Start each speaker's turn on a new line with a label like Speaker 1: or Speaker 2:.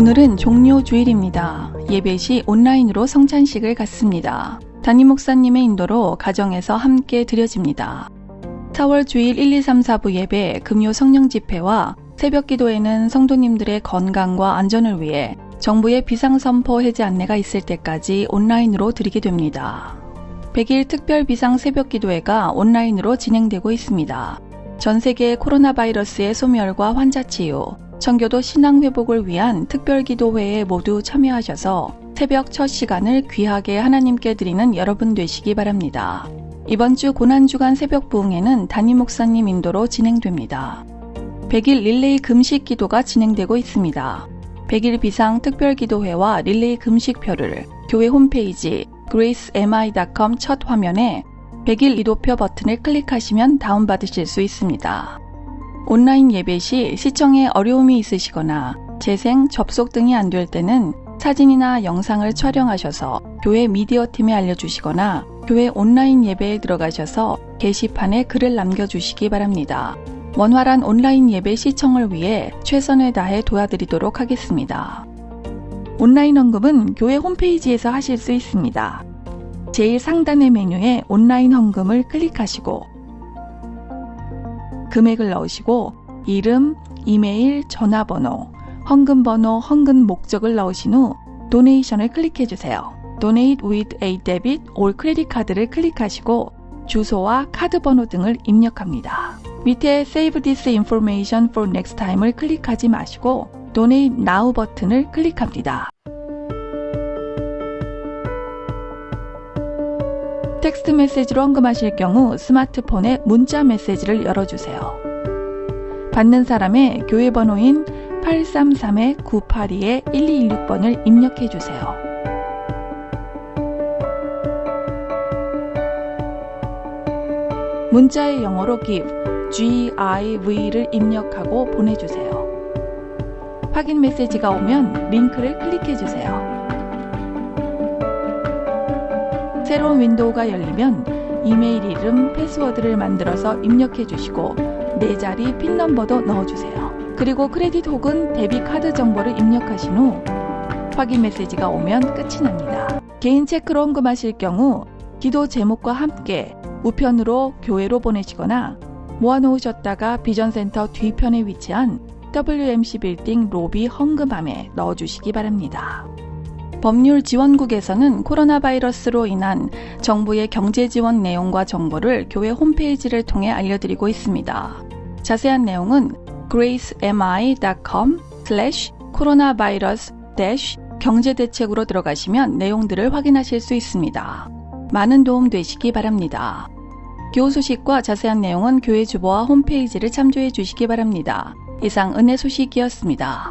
Speaker 1: 오늘은 종료 주일입니다. 예배 시 온라인으로 성찬식을 갖습니다. 담임 목사님의 인도로 가정에서 함께 드려집니다. 4월 주일 1, 2, 3, 4부 예배, 금요 성령 집회와 새벽 기도에는 성도님들의 건강과 안전을 위해 정부의 비상선포 해제 안내가 있을 때까지 온라인으로 드리게 됩니다. 100일 특별 비상 새벽 기도회가 온라인으로 진행되고 있습니다. 전 세계 코로나 바이러스의 소멸과 환자 치유, 청교도 신앙 회복을 위한 특별 기도회에 모두 참여하셔서 새벽 첫 시간을 귀하게 하나님께 드리는 여러분 되시기 바랍니다. 이번 주 고난주간 새벽 부흥회는 담임 목사님 인도로 진행됩니다. 100일 릴레이 금식 기도가 진행되고 있습니다. 100일 비상 특별 기도회와 릴레이 금식표를 교회 홈페이지 gracemi.com 첫 화면에 100일 이도표 버튼을 클릭하시면 다운받으실 수 있습니다. 온라인 예배 시 시청에 어려움이 있으시거나 재생, 접속 등이 안 될 때는 사진이나 영상을 촬영하셔서 교회 미디어 팀에 알려주시거나 교회 온라인 예배에 들어가셔서 게시판에 글을 남겨주시기 바랍니다. 원활한 온라인 예배 시청을 위해 최선을 다해 도와드리도록 하겠습니다. 온라인 헌금은 교회 홈페이지에서 하실 수 있습니다. 제일 상단의 메뉴에 온라인 헌금을 클릭하시고 금액을 넣으시고 이름, 이메일, 전화번호, 헌금 번호, 헌금 목적을 넣으신 후 도네이션을 클릭해 주세요. Donate with a debit or credit 카드를 클릭하시고 주소와 카드 번호 등을 입력합니다. 밑에 Save this information for next time을 클릭하지 마시고 Donate now 버튼을 클릭합니다. 텍스트 메시지로 헌금하실 경우 스마트폰에 문자 메시지를 열어주세요. 받는 사람의 교회 번호인 833-982-1216번을 입력해 주세요. 문자의 영어로 give, G-I-V를 입력하고 보내주세요. 확인 메시지가 오면 링크를 클릭해 주세요. 새로운 윈도우가 열리면 이메일 이름, 패스워드를 만들어서 입력해 주시고 네 자리 핀 넘버도 넣어 주세요. 그리고 크레딧 혹은 데뷔 카드 정보를 입력하신 후 확인 메시지가 오면 끝이 납니다. 개인 체크로 헌금하실 경우 기도 제목과 함께 우편으로 교회로 보내시거나 모아놓으셨다가 비전센터 뒤편에 위치한 WMC 빌딩 로비 헌금함에 넣어주시기 바랍니다. 법률 지원국에서는 코로나 바이러스로 인한 정부의 경제 지원 내용과 정보를 교회 홈페이지를 통해 알려드리고 있습니다. 자세한 내용은 gracemi.com slash coronavirus 경제대책으로 들어가시면 내용들을 확인하실 수 있습니다. 많은 도움 되시기 바랍니다. 교우 소식과 자세한 내용은 교회 주보와 홈페이지를 참조해 주시기 바랍니다. 이상 은혜 소식이었습니다.